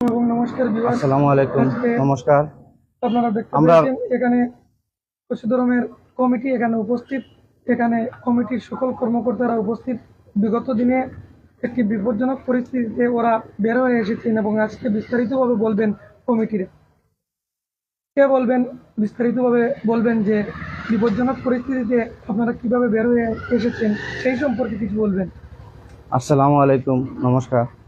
এবং নমস্কার আসসালামু আলাইকুম নমস্কার। আপনারা দেখতে আমরা- পাচ্ছেন এখানে পশুধর্মের কমিটি এখানে উপস্থিত। এখানে কমিটির সকল কর্মকর্তারা উপস্থিত। বিগত দিনে একটি বিপজ্জনক পরিস্থিতিতে ওরা বের হয়ে এসেছেন এবং আজকে বিস্তারিতভাবে বলবেন কমিটির। কে বলবেন? বিস্তারিতভাবে বলবেন যে বিপজ্জনক পরিস্থিতিতে আপনারা কীভাবে বের হয়ে এসেছেন সেই সম্পর্কে কিছু বলবেন। আসসালামু আলাইকুম নমস্কার।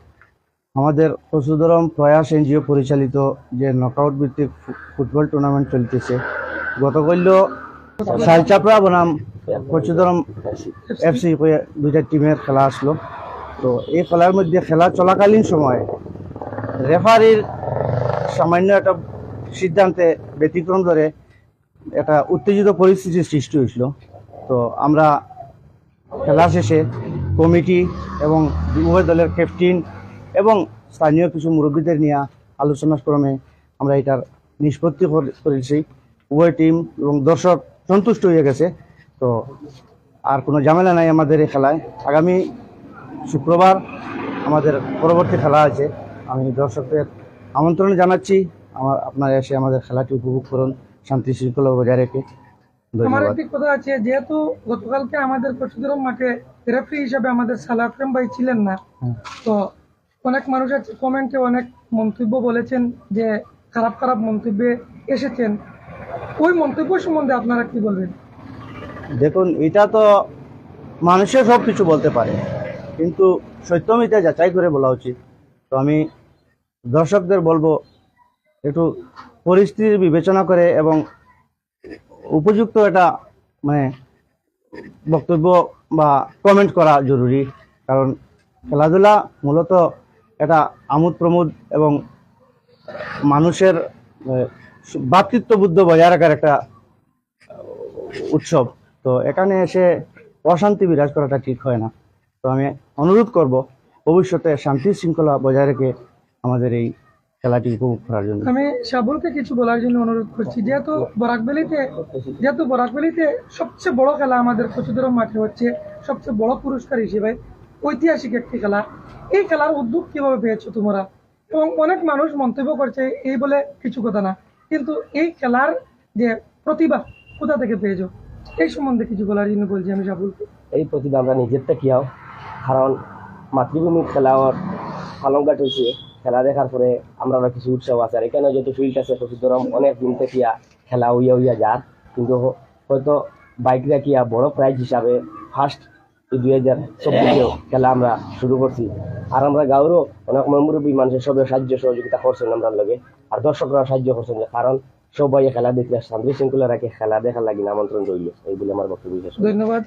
আমাদের পশুধরম প্রয়াস এনজিও পরিচালিত যে নকআউট ভিত্তিক ফুটবল টুর্নামেন্ট চলতেছে। গতকাল সালচাপড়া বনাম পশুধরম এফসি দুইটা টিমের খেলা আসলো। তো এই খেলার মধ্যে খেলা চলাকালীন সময় রেফারির সামান্য একটা সিদ্ধান্তে ব্যতিক্রম ধরে একটা উত্তেজিত পরিস্থিতির সৃষ্টি হয়েছিল। তো আমরা খেলা শেষে কমিটি এবং উভয় দলের ক্যাপ্টেন এবং স্থানীয় কিছু মুরব্বীদের নিয়ে আলোচনা ক্রমে আমরা এটার নিষ্পত্তি করে- করেছি। উভয় টিম এবং দর্শক সন্তুষ্ট হয়ে গেছে। তো আর কোনো ঝামেলা নাই আমাদের এই খেলায়। আগামী শুক্রবার আমাদের পরবর্তী খেলা আছে। আমি দর্শকদের আমন্ত্রণ জানাচ্ছি। আমার আপনারা এসে আমাদের খেলাটি উপভোগ করুন। শান্তি শৃঙ্খলা বজায় রেখে। আমার একটি কথা আছে যেহেতু গতকালকে আমাদের মাঠে রেফারি হিসাবে আমাদের সালাফ্রেম ভাই ছিলেন না তো অনেক মানুষ কমেন্টে অনেক মন্তব্য বলেছেন যে, খারাপ খারাপ মন্তব্যে এসেছেন। ওই মন্তব্য সম্বন্ধে আপনারা কি বলবেন? দেখুন, এটা তো মানুষের সব কিছু বলতে পারে, কিন্তু সত্যমিতা যাচাই করে বলা উচিত। তো আমি দর্শকদের বলব, একটু পরিস্থিতির বিবেচনা করে এবং উপযুক্ত এটা মানে বক্তব্য বা কমেন্ট করা জরুরি। কারণ খেলাধুলা মূলত এটা আমোদ প্রমোদ এবং মানুষের আহ, ভ্রাতৃত্ববুদ্ধ বজায় রাখার একটা উৎসব। তো এখানে এসে অশান্তি বিরাজ করাটা ঠিক হয় না। তো আমি অনুরোধ করব ভবিষ্যতে শান্তি শৃঙ্খলা বজায় রেখে আমাদের এই খেলাটি উপভোগ করার জন্য। আমি সাবুলকে কিছু বলার জন্য অনুরোধ করছি। যেহেতু বরাকবেলিতে যেহেতু বরাকবেলিতে সবচেয়ে বড় খেলা আমাদের পশুধরম মাঠে হচ্ছে সবচেয়ে বড় পুরস্কার হিসেবে ঐতিহাসিক একটি খেলা এই খেলার উদ্যোগ কীভাবে পেয়েছ তোমরা? এবং অনেক মানুষ মন্তব্য করছে, এই বলে কিছু কথা না। কিন্তু এই খেলার যে প্রতিভা, কোথা থেকে পেয়েছ? এই সম্বন্ধে কিছু বলার জন্য বলছি আমি সাবুলকে এই প্রতিভা আমরা নিজের থেকে থেকেও কারণ মাতৃভূমির খেলার পালংঘাট হয়েছে। খেলা দেখার পরে আমরা কিছু উৎসব আছে। আর এখানে যেহেতু ফিল্ড আছে সুতরাং অনেক দিন থেকে খেলা উইয়া উইয়া যার। কিন্তু হয়তো বাইক রাখিয়া বড় প্রাইজ হিসাবে ফার্স্ট দুই হাজার চব্বিশেও খেলা আমরা শুরু করছি। আর আমরা গাঁওরও অনেক মুরব্বী মানুষের সবাই সাহায্য সহযোগিতা করছেন আমরা লগে। আর দর্শকরা সাহায্য করছেন যে কারণ সবাই খেলা দেখলে শান্তি শৃঙ্খলা রাখে, খেলা দেখার লাগে আমন্ত্রণ রইল। এইগুলি আমার বক্তব্য ধন্যবাদ।